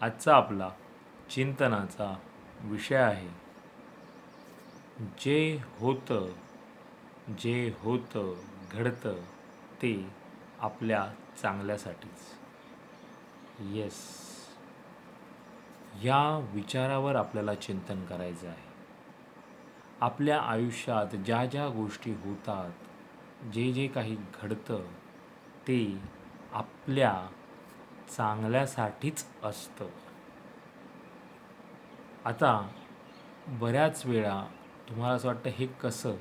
आजचा आपला चिंतनाचा विषय आहे. जे होतं जे होतं घडतं ते आपल्या चांगल्यासाठीच. येस या विचारावर आपल्याला चिंतन करायचं आहे. आपल्या आयुष्यात ज्या ज्या गोष्टी होतात जे जे काही घडतं ते आपल्या चांगल्यासाठीच असतं. आता बऱ्याच वेळा तुम्हाला असं वाटतं हे कसं?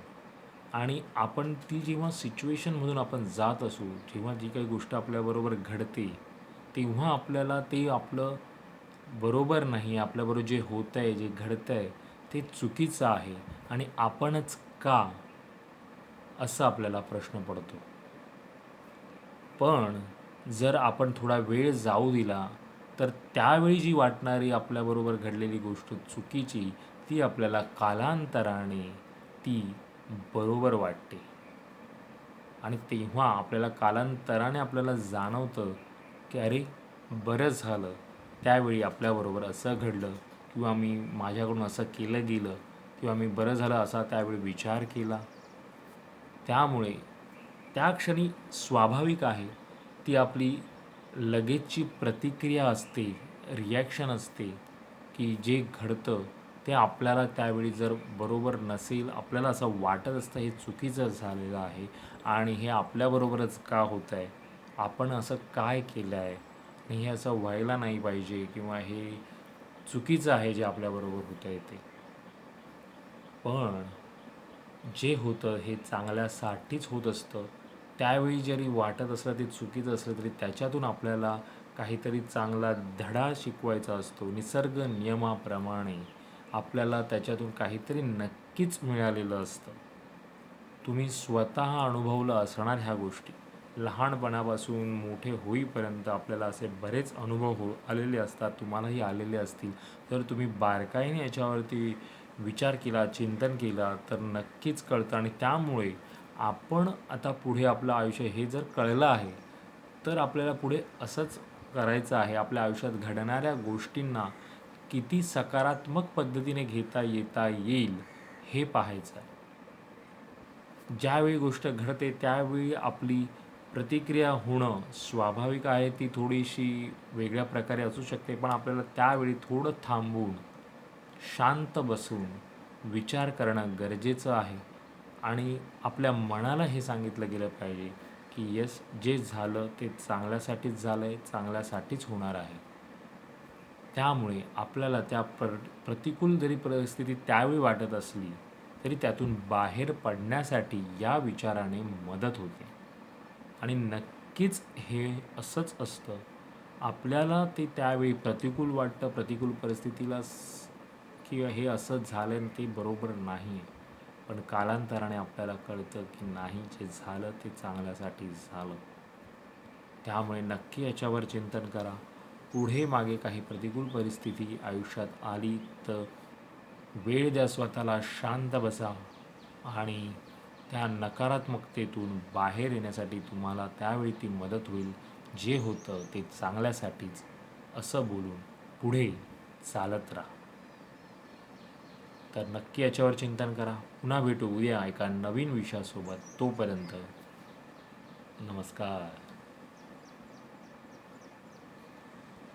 आणि आपण ती जेव्हा सिच्युएशनमधून आपण जात असू जेव्हा जी काही गोष्ट आपल्याबरोबर घडते तेव्हा आपल्याला ते आपलं बरोबर नाही आपल्याबरोबर जे होतं आहे जे घडतं आहे ते चुकीचं आहे. आणि आपणच का? असा आपल्याला प्रश्न पडतो. पण जर आपण थोडा वेळ जाऊ दिला तर त्यावेळी जी वाटणारी आपल्याबरोबर घडलेली गोष्ट चुकीची ती आपल्याला कालांतराने ती बरोबर वाटते. आणि तेव्हा आपल्याला कालांतराने आपल्याला जाणवतं की अरे बरं झालं. त्यावेळी आपल्याबरोबर असं घडलं किंवा मी माझ्याकडून असं केलं गेलं किंवा मी बरं झालं असा त्यावेळी विचार केला. त्यामुळे त्या क्षणी स्वाभाविक आहे ती आपली लगेचची प्रतिक्रिया असते रिॲक्शन असते की जे घडतं ते आपल्याला त्यावेळी जर बरोबर नसेल आपल्याला असं वाटत असतं हे चुकीचं झालेलं आहे आणि हे आपल्याबरोबरच का होतं आहे आपण असं काय केलं आहे आणि हे असं व्हायला नाही पाहिजे किंवा हे चुकीचं आहे जे आपल्याबरोबर होतं आहे ते. पण जे होतं हे चांगल्यासाठीच होत असतं त्यावेळी जरी वाटत असलं ते चुकीचं असलं तरी त्याच्यातून आपल्याला काहीतरी चांगला धडा शिकवायचा असतो. निसर्ग नियमाप्रमाणे आपल्याला त्याच्यातून काहीतरी नक्कीच मिळालेलं असतं. तुम्ही स्वतः अनुभवलं असणार ह्या गोष्टी. लहानपणापासून मोठे होईपर्यंत आपल्याला असे बरेच अनुभव हो आलेले असतात तुम्हालाही आलेले असतील. तर तुम्ही बारकाईने याच्यावरती विचार केला चिंतन केला तर नक्कीच कळतं. आणि त्यामुळे आपण आता पुढे आपलं आयुष्य हे जर कळलं आहे तर आपल्याला पुढे असंच करायचं आहे. आपल्या आयुष्यात घडणाऱ्या गोष्टींना किती सकारात्मक पद्धतीने घेता येता येईल हे पाहायचं आहे. ज्यावेळी गोष्ट घडते त्यावेळी आपली प्रतिक्रिया होणं स्वाभाविक आहे. ती थोडीशी वेगळ्या प्रकारे असू शकते पण आपल्याला त्यावेळी थोडं थांबून शांत बसून विचार करणं गरजेचं आहे. आणि आपल्या मनाला हे सांगितलं गेलं पाहिजे की यस जे झालं ते चांगल्यासाठीच झालं आहे चांगल्यासाठीच होणार आहे. त्यामुळे आपल्याला त्या प्र प्रतिकूल जरी परिस्थिती त्यावेळी वाटत असली तरी त्यातून बाहेर पडण्यासाठी या विचाराने मदत होते. आणि नक्कीच हे असंच असतं. आपल्याला ते त्यावेळी प्रतिकूल वाटतं प्रतिकूल परिस्थितीला किंवा हे असं झालं आणि ते बरोबर नाही आहे पण कालांतराने आपल्याला कळतं की नाही जे झालं ते चांगल्यासाठी झालं. त्यामुळे नक्की याच्यावर चिंतन करा. पुढे मागे काही प्रतिकूल परिस्थिती आयुष्यात आली तर वेळ द्या स्वतःला शांत बसा आणि त्या नकारात्मकतेतून बाहेर येण्यासाठी तुम्हाला त्यावेळी ती मदत होईल. जे होतं ते चांगल्यासाठीच असं बोलून पुढे चालत राहा. तर नक्की याच्यावर चिंतन करा. पुन्हा भेटू. उद्या एका नवीन विषयासोबत. तोपर्यंत नमस्कार.